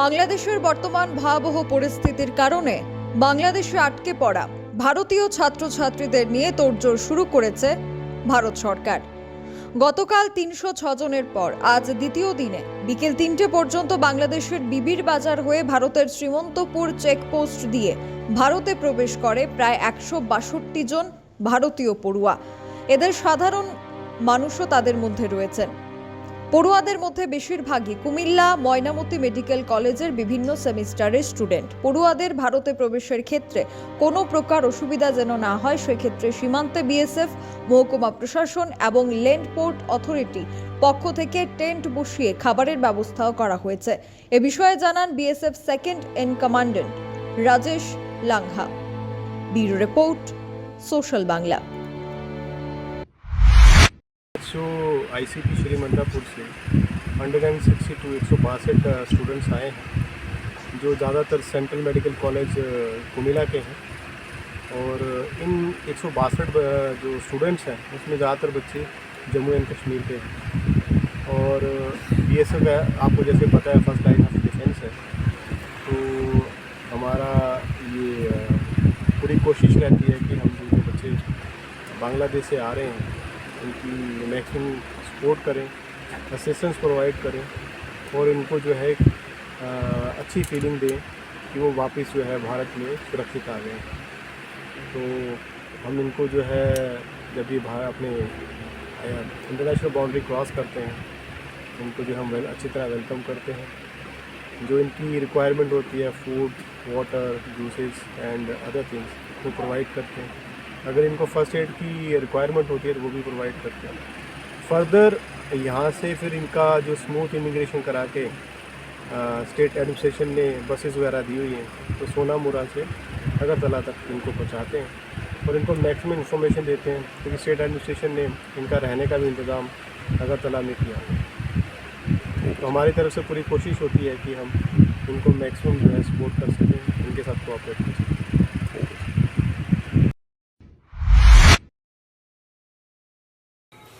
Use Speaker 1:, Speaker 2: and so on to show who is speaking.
Speaker 1: বাংলাদেশের বর্তমান ভয়াবহ পরিস্থিতির কারণে বাংলাদেশে আটকে পড়া ভারতীয় ছাত্রছাত্রীদের নিয়ে তোড়জোড় শুরু করেছে ভারত সরকার। গতকাল তিনশো জনের পর আজ দ্বিতীয় দিনে বিকেল তিনটে পর্যন্ত বাংলাদেশের বিবির বাজার হয়ে ভারতের শ্রীমন্তপুর চেকপোস্ট দিয়ে ভারতে প্রবেশ করে প্রায় একশো বাষট্টি জন ভারতীয় পড়ুয়া। এদের সাধারণ মানুষও তাদের মধ্যে রয়েছেন। পড়ুয়াদের মধ্যে বেশিরভাগই কুমিল্লা, ময়নামতি মেডিকেল কলেজের বিভিন্ন সেমিস্টারের স্টুডেন্ট। পড়ুয়াদের ভারতে প্রবেশের ক্ষেত্রে কোনো প্রকার অসুবিধা যেন না হয়, সেক্ষেত্রে সীমান্তে বিএসএফ, মহকুমা প্রশাসন এবং ল্যান্ড পোর্ট অথরিটি পক্ষ থেকে টেন্ট বসিয়ে খাবারের ব্যবস্থাও করা হয়েছে। এ বিষয়ে জানান BSF second in commandant Rajesh Langha. Bureau report, social Bangla.
Speaker 2: जो आईसीटी श्री मंदापुर से हंड्रेड एंड सिक्सटी टू एक सौ बासठ स्टूडेंट्स आए हैं, जो ज़्यादातर सेंट्रल मेडिकल कॉलेज कुमिला के हैं। और इन एक सौ बासठ जो स्टूडेंट्स हैं, उसमें ज़्यादातर बच्चे जम्मू एंड कश्मीर के हैं। और बी एस एफ़ आपको जैसे पता है फ़र्स्ट लाइन ऑफ़ डिफेंस है। तो हमारा ये पूरी कोशिश रहती है कि हम जो बच्चे बांग्लादेश से आ रहे हैं उनकी मैक्सिमम सपोर्ट करें असिस्टेंस प्रोवाइड करें और इनको जो है एक, अच्छी फीलिंग दें कि वो वापस जो है भारत में सुरक्षित आ गए। तो हम इनको जो है जब ये बाहर अपने इंटरनेशनल बाउंड्री क्रॉस करते हैं उनको जो हम वेल अच्छी तरह वेलकम करते हैं। जो इनकी रिक्वायरमेंट होती है food water juices and other things वो प्रोवाइड करते हैं। अगर इनको फ़र्स्ट एड की रिक्वायरमेंट होती है तो वो भी प्रोवाइड करते हैं। फर्दर यहाँ से फिर इनका जो स्मूथ इमिग्रेशन करा के स्टेट एडमिनिस्ट्रेशन ने बसेस वगैरह दी हुई हैं तो सोनामुरा से अगरतला तक इनको पहुँचाते हैं और इनको मैक्सिमम इन्फॉर्मेशन देते हैं, क्योंकि स्टेट एडमिनिस्ट्रेशन ने इनका रहने का भी इंतज़ाम अगरतला में किया तो हमारी तरफ़ से पूरी कोशिश होती है कि हम इनको मैक्सिमम जो है सपोर्ट कर सकें, इनके साथ कोऑपरेट कर सकें।